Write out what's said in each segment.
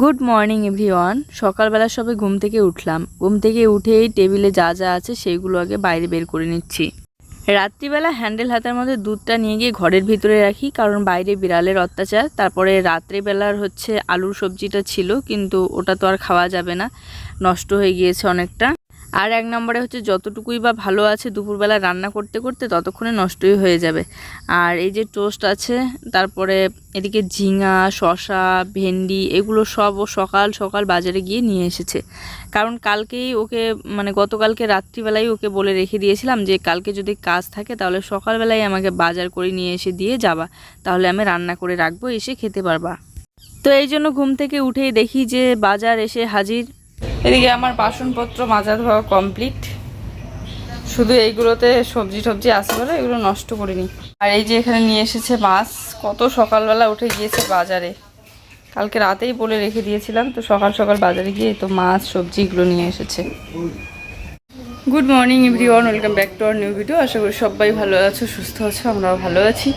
Good morning everyone সকালবেলা সবে ঘুম থেকে উঠলাম। ঘুম থেকে উঠেই টেবিলে যা যা আছে সেইগুলো আগে বাইরে বের করে নিচ্ছি। রাত্রিবেলা হ্যান্ডেল হাতের মধ্যে দুধটা নিয়ে গিয়ে ঘরের ভিতরে রাখি, কারণ বাইরে বিড়ালের অত্যাচার। তারপরে রাত্রিবেলার হচ্ছে আলুর সবজিটা ছিল, কিন্তু ওটা তো আর খাওয়া যাবে না। নষ্ট হয়ে গিয়েছে অনেকটা। আর এক নম্বরে হচ্ছে যতটুকুই বা ভালো আছে দুপুরবেলা রান্না করতে করতে ততক্ষণে নষ্টই হয়ে যাবে। আর এই যে টোস্ট আছে, তারপরে এদিকে ঝিঙা শশা ভেন্ডি এগুলো সব ও সকাল সকাল বাজারে গিয়ে নিয়ে এসেছে। কারণ কালকেই ওকে মানে গতকালকে রাত্রিবেলায় ওকে বলে রেখে দিয়েছিলাম যে কালকে যদি কাজ থাকে তাহলে সকালবেলায় আমাকে বাজার করে নিয়ে এসে দিয়ে যাবা, তাহলে আমি রান্না করে রাখব, এসে খেতে পারবা। তো এই জন্য ঘুম থেকে উঠেই দেখি যে বাজার এসে হাজির। এদিকে আমার বাসনপত্র মাজা ধোয়া কমপ্লিট শুধু এইগুলোতে সবজি টবজি আছে বলে এগুলো নষ্ট করিনি। আর এই যে এখানে নিয়ে এসেছে মাছ, কত সকালবেলা উঠে গিয়েছে বাজারে। কালকে রাতেই বলে রেখে দিয়েছিলাম, তো সকাল সকাল বাজারে গিয়ে তো মাছ, সবজি এগুলো নিয়ে এসেছে। Good morning everyone welcome back to our new video আশা করি সবাই ভালো আছো, সুস্থ আছো, আমরাও ভালো আছি।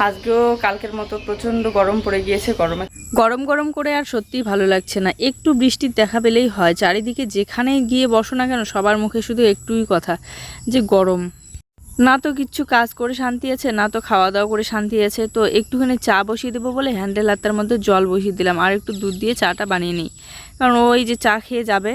আজকেও কালকের মতো প্রচণ্ড গরম পড়ে গিয়েছে গরমে। গরম গরম করে আর সত্যিই ভালো লাগছে না। একটু বৃষ্টির দেখা পেলেই হয়। চারিদিকে যেখানে গিয়ে বসো না কেন, সবার মুখে শুধু একটুই কথা, যে গরম। না তো কিচ্ছু কাজ করে শান্তি আছে, না তো খাওয়া দাওয়া করে শান্তি আছে। তো একটুখানি চা বসিয়ে দেবো বলে হ্যান্ডেল হাতার মধ্যে জল বসিয়ে দিলাম। আর একটু দুধ দিয়ে চাটা বানিয়ে নিই। কারণ ওই যে চা খেয়ে যাবে।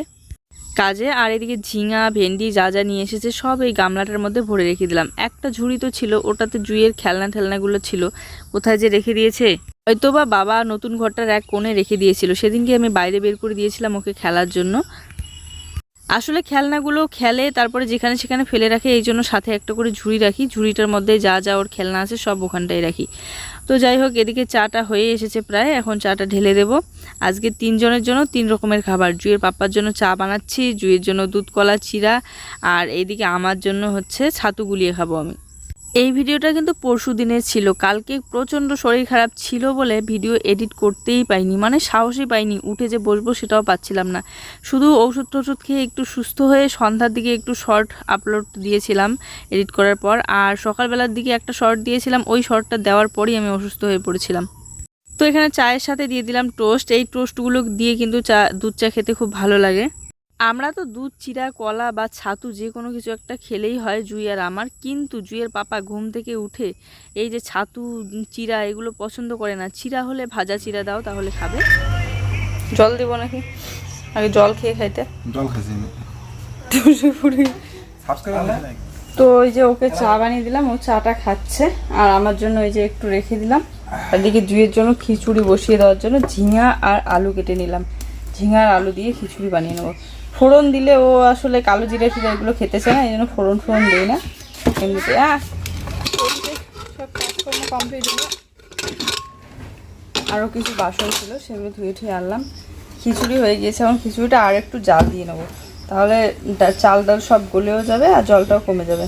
কাজে আর এদিকে ঝিঙা, ভেন্ডি যা যা নিয়ে এসেছে সব এই গামলাটার মধ্যে ভরে রেখে দিলাম। একটা ঝুড়ি তো ছিল, ওটাতে জুইয়ের খেলনা ঠেলনাগুলো ছিল। কোথায় যে রেখে দিয়েছে? হয়তোবা বাবা নতুন ঘরটার এক কোণে রেখে দিয়েছিল। সেদিনকে আমি বাইরে বের করে দিয়েছিলাম ওকে খেলার জন্য। আসলে খেলনাগুলো খেলে, তারপরে যেখানে সেখানে ফেলে রাখে, এই জন্য সাথে একটা করে ঝুড়ি রাখি। ঝুড়িটার মধ্যে যা যা ওর খেলনা আছে সব ওখানটাই রাখি। তো যাই হোক, এদিকে চাটা হয়ে এসেছে প্রায়, এখন চাটা ঢেলে দেব। আজকে তিনজনের জন্য তিন রকমের খাবার জুয়ের পাপ্পার জন্য চা বানাচ্ছি জুয়ের জন্য দুধ কলা চিরা আর এদিকে আমার জন্য হচ্ছে ছাতু গুলিয়ে খাব আমি। এই ভিডিওটা কিন্তু পরশু দিনের ছিল। কালকে প্রচণ্ড শরীর খারাপ ছিল বলে ভিডিও এডিট করতেই পাইনি। মানে সাহসই পাইনি। উঠে যে বসবো সেটাও পাচ্ছিলাম না। শুধু ওষুধ টষুধ খেয়ে একটু সুস্থ হয়ে সন্ধ্যার দিকে একটু শর্ট আপলোড দিয়েছিলাম এডিট করার পর। আর সকালবেলার দিকে একটা শর্ট দিয়েছিলাম। ওই শর্টটা দেওয়ার পরই আমি অসুস্থ হয়ে পড়েছিলাম। তো এখানে চায়ের সাথে দিয়ে দিলাম টোস্ট। এই টোস্টগুলো দিয়ে কিন্তু চা, দুধ চা খেতে খুব ভালো লাগে। আমরা তো দুধ চিরা কলা বা ছাতু যে কোনো কিছু একটা খেলেই হয় জুই আর আমার। কিন্তু জুইয়ের পাপা ঘুম থেকে উঠে এই যে ছাতু চিরা এগুলো পছন্দ করে না। চিরা হলে ভাজা চিরা দাও তাহলে খাবে। জল দেবো নাকি? আগে জল খেয়ে খাইতে। জল তো ওই যে ওকে চা বানিয়ে দিলাম ও চাটা খাচ্ছে। আর আমার জন্য ওই যে একটু রেখে দিলাম। আর দিকে জুইয়ের জন্য খিচুড়ি বসিয়ে দেওয়ার জন্য ঝিঙা আর আলু কেটে নিলাম। ঝিঙা আর আলু দিয়ে খিচুড়ি বানিয়ে নেব। ফোড়ন দিলে ও আসলে কালো জিরে ফিরে এগুলো খেতে চায় না, এই জন্য ফোড়ন ফোড়ন দিই না। এমনিতে হ্যাঁ আরও কিছু বাসন ছিল, সেগুলো ধুয়ে ধুয়ে আনলাম। খিচুড়ি হয়ে গিয়েছে, এখন খিচুড়িটা আর একটু জাল দিয়ে নেব। তাহলে চাল ডাল সব গলেও যাবে আর জলটাও কমে যাবে।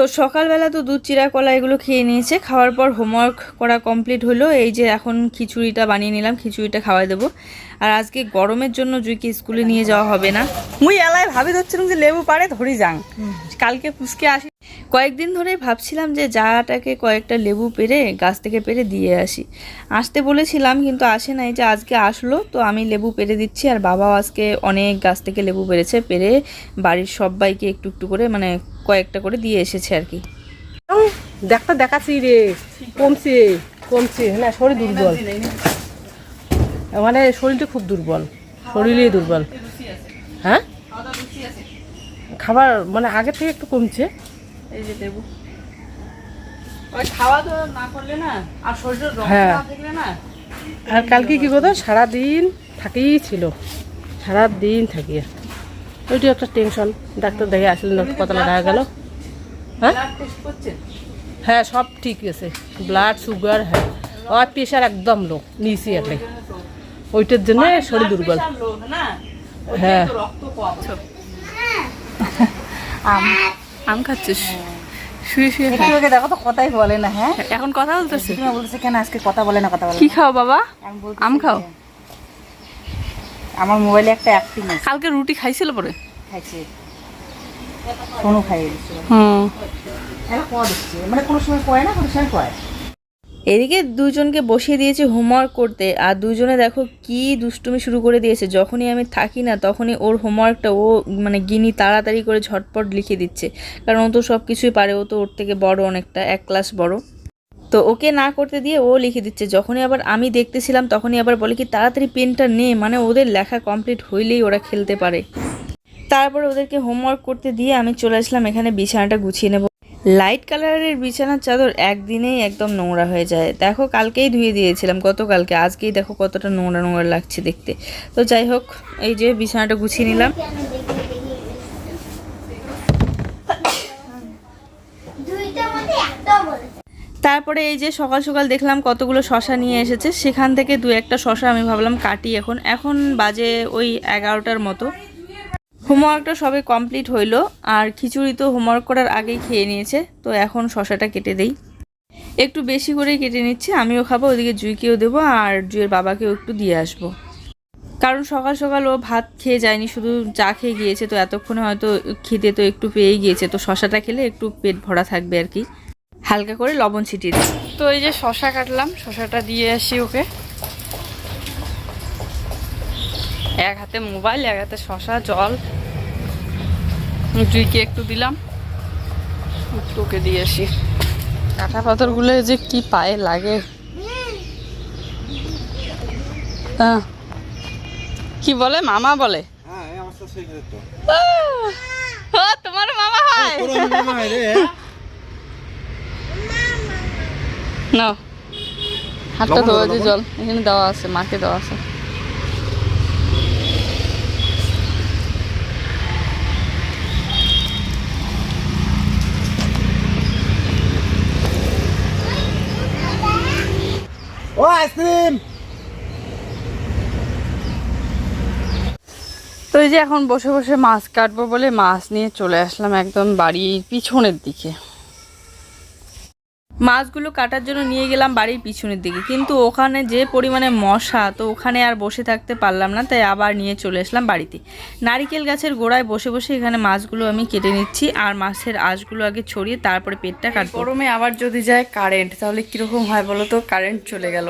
তো সকালবেলা তো দুধ চিরা কলা এগুলো খেয়ে নিয়েছে। খাওয়ার পর হোমওয়ার্ক করা কমপ্লিট হলো। এই যে এখন খিচুড়িটা বানিয়ে নিলাম, খিচুড়িটা খাওয়াই দেবো। আর আজকে গরমের জন্য জুইকে স্কুলে নিয়ে যাওয়া হবে না। মুই এলায় ভাবি ধরছিলাম যে লেবু পারে ধরি যাং। কালকে পুচকে আসি। কয়েকদিন ধরেই ভাবছিলাম যে যাটাকে কয়েকটা লেবু পেরে গাছ থেকে পেরে দিয়ে আসি। আসতে বলেছিলাম কিন্তু আসে নাই যে আজকে আসলো তো আমি লেবু পেরে দিচ্ছি আর বাবাও আজকে অনেক গাছ থেকে লেবু পেরেছে পেরে বাড়ির সবাইকে একটু একটু করে মানে কয়েকটা করে দিয়ে এসেছে আর কি। ডাক্তার দেখাচ্ছি রে কমছে কমছে না শরীর দুর্বল। মানে শরীরটা খুব দুর্বল। শরীরই দুর্বল। হ্যাঁ? খাবার মানে আগের থেকে একটু কমছে। এই যে লেবু। খাওয়া দাওয়া না করলে না আর শরীরের হ্যাঁ। না আর কালকে কি বলতো? সারাদিন থাকেই ছিল। সারাদিন থাকি। ওইটি একটা টেনশন। ডাক্তার দেখে আসলেন কতটা দেখা গেল। হ্যাঁ? হ্যাঁ সব ঠিক আছে। ব্লাড সুগার হ্যাঁ। আর প্রেশার একদম লো নিয়েছি একলাই ওইটার জন্য শরীর দুর্বল। না? হ্যাঁ। তো আম আম খাচ্ছিস? শুয়ে শুয়ে একটু আগে দেখো তো কথাই বলে না হ্যাঁ? এখন কথা বলতেছে? তুমি বলতেছে কেন আজকে কথা বলে না কথা বলে কি খাও বাবা? আম খাও? আমার মোবাইলে একটা অ্যাক্টিং আছে। কালকে রুটি খাইছিল পরে? খাইছে। সোনু খাইয়ে হুম। দিচ্ছে মানে কোনো সময় কয় না কোনো সময় কয় এদিকে দুজনকে বসিয়ে দিয়েছি হোমওয়ার্ক করতে। আর দুজনে দেখো কি দুষ্টুমি শুরু করে দিয়েছে। যখনই আমি থাকি না, তখনই ওর হোমওয়ার্কটা ও মানে গিনি তাড়াতাড়ি করে ঝটপট লিখে দিচ্ছে। কারণ ও তো সব কিছুই পারে, ও তো ওর থেকে বড় অনেকটা, এক ক্লাস বড়। তো ওকে না করতে দিয়ে ও লিখে দিচ্ছে। যখনই আবার আমি দেখতেছিলাম, তখনই আবার বলে কি, তাড়াতাড়ি পেনটা নে। মানে ওদের লেখা কমপ্লিট হইলেই ওরা খেলতে পারে। তারপরে ওদেরকে হোমওয়ার্ক করতে দিয়ে আমি চলে আসলাম, এখানে বিছানাটা গুছিয়ে নেব। লাইট কালারের বিছানার চাদর একদিনেই একদম নোংরা হয়ে যায়। দেখো, কালকেই ধুয়ে দিয়েছিলাম, গতকালকে। আজকেই দেখো কতটা নোংরা নোংরা লাগছে দেখতে। তো যাই হোক, এই যে বিছানাটা গুছিয়ে নিলাম। তারপরে এই যে সকাল সকাল দেখলাম কতগুলো শশা নিয়ে এসেছে। সেখান থেকে দু একটা শশা আমি ভাবলাম কাটি এখন। এখন বাজে ওই এগারোটার মতো। হোমওয়ার্কটা সবে কমপ্লিট হইল, আর খিচুড়ি তো হোমওয়ার্ক করার আগেই খেয়ে নিয়েছে, তো এখন শশাটা কেটে দেই। একটু বেশি করেই কেটে নিচ্ছি, আমিও খাব, ওদিকে জুইকেও দেবো, আর জুইয়ের বাবাকেও একটু দিয়ে আসব। কারণ সকাল সকাল ও ভাত খেয়ে যায়নি, শুধু চা খেয়ে গিয়েছে, তো এতক্ষণে হয়তো খিদে তো একটু পেয়েই গিয়েছে, তো শশাটা খেলে একটু পেট ভরা থাকবে আর কি। হালকা করে লবণ ছিটিয়ে দিই তো এই যে শশা কাটলাম, শশাটা দিয়ে আসি ওকে। এক হাতে মোবাইল এক হাতে শশা জল। জুইকে একটু দিলাম। ওকে দিয়ে আসি। কাঁটা পাথরগুলো যে কি পায়ে লাগে। আহ, কি বলে? মামা বলে। হ্যাঁ এই অবস্থা সেই তো। ও তোমার মামা হয়? নাও। হাতটা ধোয়া দিয়ে জল। এখানে দেওয়া আছে মাকে দেওয়া আছে। ও আইসক্রিম! তো এই যে এখন বসে বসে মাছ কাটবো বলে মাছ নিয়ে চলে আসলাম একদম বাড়ির পিছনের দিকে। মাছগুলো কাটার জন্য নিয়ে গেলাম বাড়ির পিছনের দিকে। কিন্তু ওখানে যে পরিমাণে মশা তো ওখানে আর বসে থাকতে পারলাম না তাই আবার নিয়ে চলে আসলাম বাড়িতে। নারিকেল গাছের গোড়ায় বসে বসে এখানে মাছগুলো আমি কেটে নিচ্ছি আর মাছের আঁশগুলো আগে ছড়িয়ে তারপরে পেটটা কাটবো। গরমে আবার যদি যায় কারেন্ট তাহলে কীরকম হয় বলো তো? কারেন্ট চলে গেল।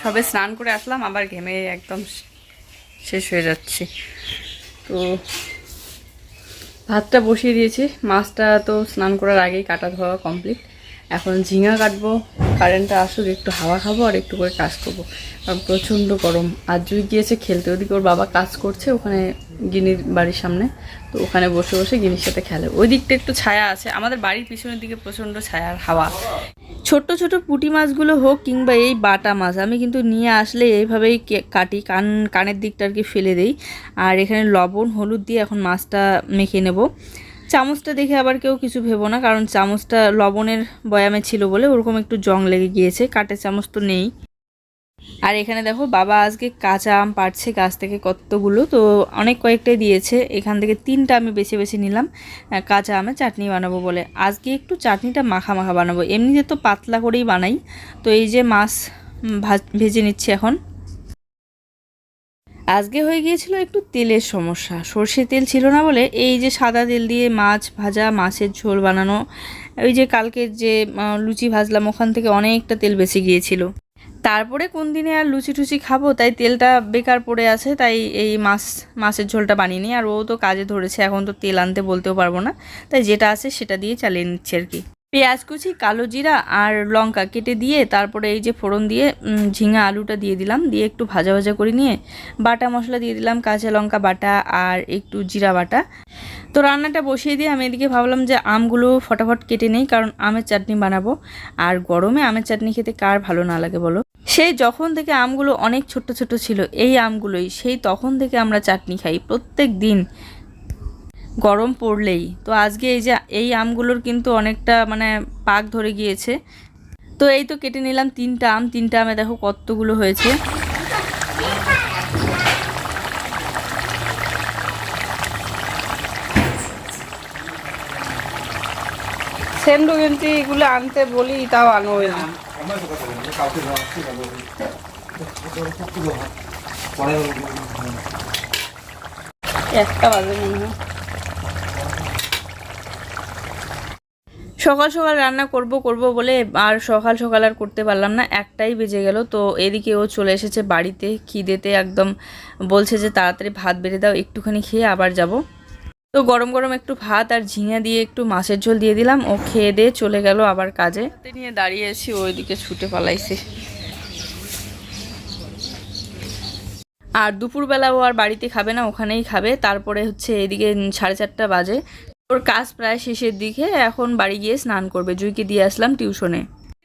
সবে স্নান করে আসলাম আবার ঘেমে একদম শেষ হয়ে যাচ্ছে। তো ভাতটা বসিয়ে দিয়েছি। মাছটা তো স্নান করার আগেই কাটা ধোয়া কমপ্লিট এখন ঝিঙা কাটবো কারেন্টটা আসুক, একটু হাওয়া খাব আর একটু করে কাজ করব। কারণ প্রচণ্ড গরম। আর জুই গিয়েছে খেলতে, ওদিকে ওর বাবা কাজ করছে ওখানে গিনির বাড়ির সামনে। তো ওখানে বসে বসে গিনির সাথে খেলে। ওই দিকটা একটু ছায়া আছে। আমাদের বাড়ির পিছনের দিকে প্রচণ্ড ছায়ার হাওয়া। ছোট্ট ছোট পুঁটি মাছগুলো হোক কিংবা এই বাটা মাছ, আমি কিন্তু নিয়ে আসলে এইভাবেই কাটি। কান, কানের দিকটা আর কি ফেলে দেই। আর এখানে লবণ, হলুদ দিয়ে এখন মাছটা মেখে নেব। চামচটা দেখে আবার কেউ কিছু ভেবো না, কারণ চামচটা লবণের বয়ামে ছিল বলে ওরকম একটু জং লেগে গিয়েছে, কাঠের চামচ তো নেই। আর এখানে দেখো, বাবা আজকে কাঁচা আম পাড়ছে গাছ থেকে কতগুলো, তো অনেক কয়েকটাই দিয়েছে, এখান থেকে তিনটা আমি বেছে বেছে নিলাম কাঁচা আমের চাটনি বানাবো বলে। আজকে একটু চাটনিটা মাখা মাখা বানাবো, এমনিতে তো পাতলা করেই বানাই, তো এই যে মাছ ভেজে নিচ্ছি এখন। আজকে হয়ে গিয়েছিল একটু তেলের সমস্যা। সর্ষে তেল ছিল না বলে এই যে সাদা তেল দিয়ে মাছ ভাজা, মাছের ঝোল বানানো, ওই যে কালকে যে লুচি ভাজলাম, ওখান থেকে অনেকটা তেল বেঁচে গিয়েছিল। তারপরে কোন দিনে আর লুচি টুচি খাব? তাই তেলটা বেকার পড়ে আছে, তাই এই মাছ, মাছের ঝোলটা বানিয়ে নিই। আর ও তো কাজে ধরেছে, এখন তো তেল আনতে বলতেও পারব না। তাই যেটা আছে সেটা দিয়ে চালিয়ে নিচ্ছে আর কি। পেঁয়াজ কুচি, কালো জিরা আর লঙ্কা কেটে দিয়ে তারপরে এই যে ফোড়ন দিয়ে ঝিঙা আলুটা দিয়ে দিলাম। দিয়ে একটু ভাজা ভাজা করে নিয়ে বাটা মশলা দিয়ে দিলাম, কাঁচা লঙ্কা বাটা আর একটু জিরা বাটা। তো রান্নাটা বসিয়ে দিয়ে আমি এদিকে ভাবলাম যে আমগুলো ফটাফট কেটে নেই, কারণ আমের চাটনি বানাবো। আর গরমে আমের চাটনি খেতে কার ভালো না লাগে বলো? সেই যখন থেকে আমগুলো অনেক ছোট ছোট ছিল, এই আমগুলোই, সেই তখন থেকে আমরা চাটনি খাই প্রত্যেক দিন। গরম পড়লেই। তো আজকে এই যে, এই আমগুলোর কিন্তু অনেকটা মানে পাক ধরে গিয়েছে। তো এই তো কেটে নিলাম তিনটা আম। তিনটা আমে দেখো কতগুলো হয়েছে। সেন্ডু এগুলো আনতে বলি, তাও আনোই একটা বাজে মনে হয়। সকাল সকাল রান্না করব করব বলে আর সকাল সকাল আর করতে পারলাম না একটাই বেজে গেল। তো এদিকে ও চলে এসেছে বাড়িতে খিদেতে একদম বলছে যে তাড়াতাড়ি ভাত বেড়ে দাও একটুখানি খেয়ে আবার যাব। তো গরম গরম একটু ভাত আর ঝিঙা দিয়ে একটু মাছের ঝোল দিয়ে দিলাম ও খেয়ে দিয়ে চলে গেল আবার কাজে। নিয়ে দাঁড়িয়ে আছি ওইদিকে ছুটে পালাইছে। আর দুপুরবেলা ও আর বাড়িতে খাবে না ওখানেই খাবে তারপরে হচ্ছে এদিকে সাড়ে চারটা বাজে। ওর কাজ প্রায় শেষের দিকে এখন বাড়ি গিয়ে স্নান করবে। জুইকে দিয়ে আসলাম টিউশনে।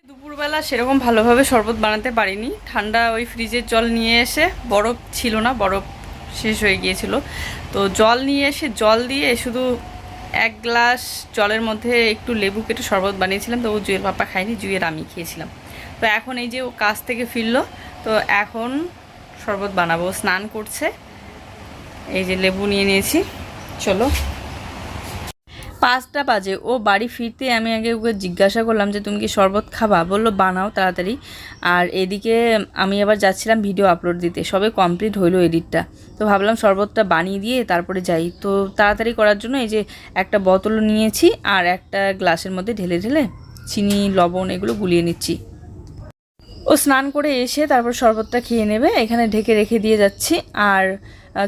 দুপুরবেলা সেরকম ভালোভাবে শরবত বানাতে পারিনি। ঠান্ডা ওই ফ্রিজের জল নিয়ে এসে বরফ ছিল না, বরফ শেষ হয়ে গিয়েছিল। তো জল নিয়ে এসে জল দিয়ে শুধু এক গ্লাস জলের মধ্যে একটু লেবু কেটে শরবত বানিয়েছিলাম। তো ও জুয়ের পাপা খায়নি জুয়ের আমি খেয়েছিলাম। তো এখন এই যে ও কাজ থেকে ফিরলো, তো এখন শরবত বানাবো। স্নান করছে। এই যে লেবু নিয়ে নিয়েছি। চলো। পাঁচটা বাজে। ও বাড়ি ফিরতে আমি আগে ওকে জিজ্ঞাসা করলাম যে, তুমি কি শরবত খাবা? বলল, বানাও তাড়াতাড়ি। আর এদিকে আমি আবার যাচ্ছিলাম ভিডিও আপলোড দিতে। সবে কমপ্লিট হইল এডিটটা। তো ভাবলাম শরবতটা বানিয়ে দিয়ে তারপরে যাই। তো তাড়াতাড়ি করার জন্য এই যে একটা বোতল নিয়েছি আর একটা গ্লাসের মধ্যে ঢেলে ঢেলে চিনি, লবণ এগুলো গুলিয়ে নিচ্ছি। ও স্নান করে এসে তারপর শরবতটা খেয়ে নেবে। এখানে ঢেকে রেখে দিয়ে যাচ্ছি। আর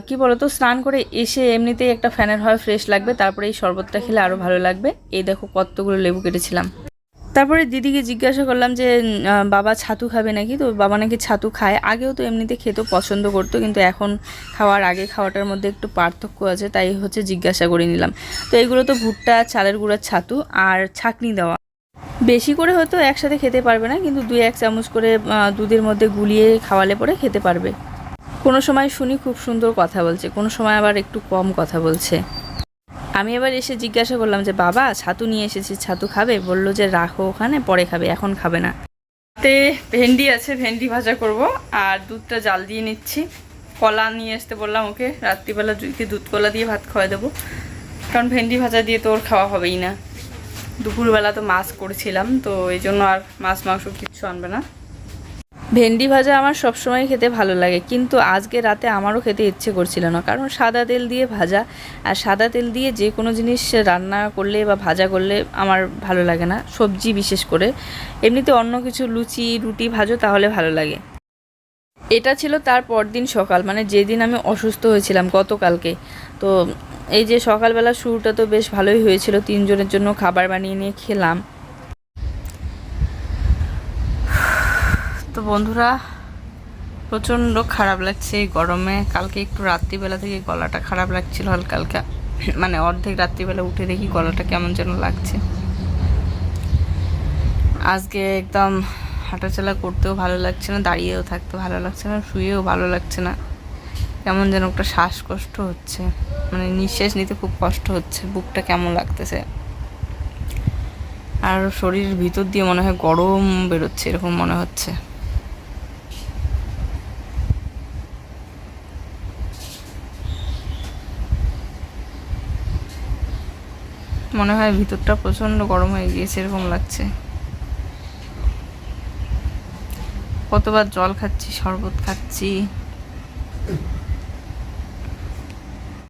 কি বলতো, স্নান করে এসে এমনিতেই একটা ফ্যানের হয়, ফ্রেশ লাগবে তারপরে এই শরবতটা খেলে আরও ভালো লাগবে। এই দেখো কতগুলো লেবু কেটেছিলাম। তারপরে দিদিকে জিজ্ঞাসা করলাম যে বাবা ছাতু খাবে নাকি? তো বাবা নাকি ছাতু খায়। আগেও তো এমনিতে খেতেও পছন্দ করতো, কিন্তু এখন খাওয়ার আগে খাওয়াটার মধ্যে একটু পার্থক্য আছে, তাই হচ্ছে জিজ্ঞাসা করে নিলাম। তো এগুলো তো ভুট্টা, চালের গুঁড়ার ছাতু আর ছাকনি দেওয়া। বেশি করে হয়তো একসাথে খেতে পারবে না, কিন্তু দুই এক চামচ করে দুধের মধ্যে গুলিয়ে খাওয়ালে পরে খেতে পারবে। কোনো সময় শুনি খুব সুন্দর কথা বলছে, কোনো সময় আবার একটু কম কথা বলছে। আমি এবার এসে জিজ্ঞাসা করলাম যে, বাবা, ছাতু নিয়ে এসেছি, ছাতু খাবে? বলল যে, রাখো ওখানে, পরে খাবে, এখন খাবে না। তে ভেন্ডি আছে, ভেন্ডি ভাজা করব, আর দুধটা জাল দিয়ে নিচ্ছি। কলা নিয়ে আসতে বললাম ওকে, রাত্রিবেলা দুধ কলা দিয়ে ভাত খাওয়াই দেবো। কারণ ভেন্ডি ভাজা দিয়ে তো ওর খাওয়া হবেই না। দুপুরবেলা তো মাছ করেছিলাম, তো এই জন্য আর মাছ, মাংস কিচ্ছু আনবে না। ভেন্ডি ভাজা আমার সবসময় খেতে ভালো লাগে, কিন্তু আজকে রাতে আমারও খেতে ইচ্ছে করছিল না। কারণ সাদা তেল দিয়ে ভাজা আর সাদা তেল দিয়ে যে কোনো জিনিস রান্না করলে বা ভাজা করলে আমার ভালো লাগে না, সবজি বিশেষ করে। এমনিতে অন্য কিছু লুচি, রুটি ভাজো তাহলে ভালো লাগে। এটা ছিল তার পরদিন সকাল মানে যেদিন আমি অসুস্থ হয়েছিলাম গতকালকে। তো এই যে সকালবেলা শুরুটা তো বেশ ভালোই হয়েছিল, তিনজনের জন্য খাবার বানিয়ে নিয়ে খেলাম। তো বন্ধুরা, প্রচণ্ড খারাপ লাগছে এই গরমে। কালকে একটু রাত্রিবেলা থেকে গলাটা খারাপ লাগছিল হালকা হালকা মানে অর্ধেক রাত্রিবেলা উঠে দেখি গলাটা কেমন যেন লাগছে। আজকে একদম হাঁটাচলা করতেও ভালো লাগছে না, দাঁড়িয়েও থাকতে ভালো লাগছে না, শুয়েও ভালো লাগছে না। কেমন যেন একটা শ্বাসকষ্ট হচ্ছে। মানে নিঃশ্বাস নিতে খুব কষ্ট হচ্ছে, বুকটা কেমন লাগতেছে। আর শরীরের ভিতর দিয়ে মনে হয় গরম বেরোচ্ছে, এরকম মনে হচ্ছে। মনে হয় ভিতরটা প্রচণ্ড গরম হয়ে গিয়েছে এরকম লাগছে। কতবার জল খাচ্ছি শরবত খাচ্ছি।